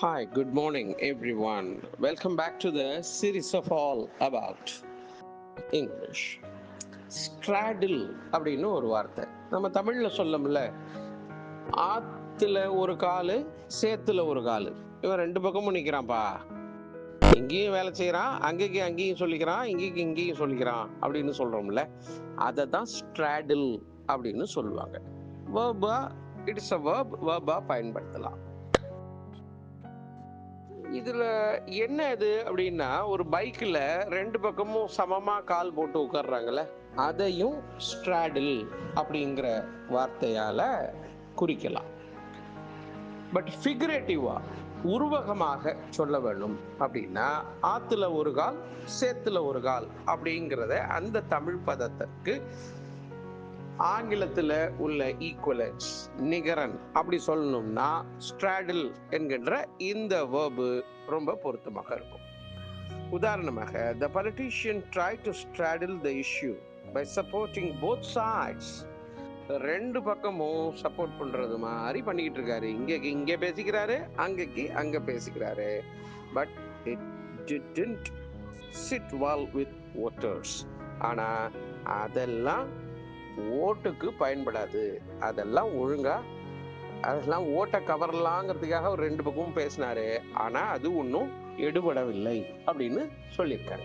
Hi, good morning, everyone. Welcome back to the series of all about English. ஸ்ட்ராடில் அப்படின்னு ஒரு வார்த்தை. நம்ம தமிழில் சொல்லமுல்ல ஆத்தில் ஒரு காலு சேத்துல ஒரு காலு. இவன் ரெண்டு பக்கமும் நிற்கிறான்ப்பா இங்கேயும் வேலை செய்கிறான் அங்கேக்கு அங்கேயும் சொல்லிக்கிறான் இங்கேக்கு இங்கேயும் சொல்லிக்கிறான் அப்படின்னு சொல்கிறோம்ல அதை தான் ஸ்ட்ராடில் அப்படின்னு சொல்லுவாங்க. வேர்பா இட்ஸ் அ வேர்ப் வேர்பா பயன்படுத்தலாம். இதுல என்ன இது அப்படின்னா ஒரு பைக்ல ரெண்டு பக்கமும் சமமா கால் போட்டு உட்கார்றாங்கல்ல அதையும் ஸ்ட்ராடில் அப்படிங்கிற வார்த்தையால குறிக்கலாம். பட் ஃபிகரேட்டிவா உருவகமாக சொல்ல வேண்டும் அப்படின்னா ஆத்துல ஒரு கால் சேத்துல ஒரு கால் அப்படிங்கிறத அந்த தமிழ் பதத்திற்கு ஆங்கிலத்தில் உள்ள ஈக்குவலன்ஸ் நிகரன் அப்படி சொல்லணும்னா ஸ்ட்ராடில் என்கின்ற இந்த வேர்பு ரொம்ப பொருத்தமாக இருக்கும். உதாரணமாக the politician try to straddle the issue by supporting both sides ரெண்டு பக்கமும் சப்போர்ட் பண்றது மாதிரி பண்ணிக்கிட்டு இருக்காரு. இங்கே இங்க பேசிக்கிறாரு அங்கக்கு அங்க பேசிக்கிறாரு. But it didn't sit well with voters ஆனா அதெல்லாம் ஓட்டுக்கு பயன்படாது. அதெல்லாம் ஒழுங்கா அதெல்லாம் ஓட்டை கவரலாங்கிறதுக்காக ஒரு ரெண்டு பக்கமும் பேசினாரு. ஆனா அது ஒன்றும் எடுபடவில்லை அப்படின்னு சொல்லியிருக்காரு.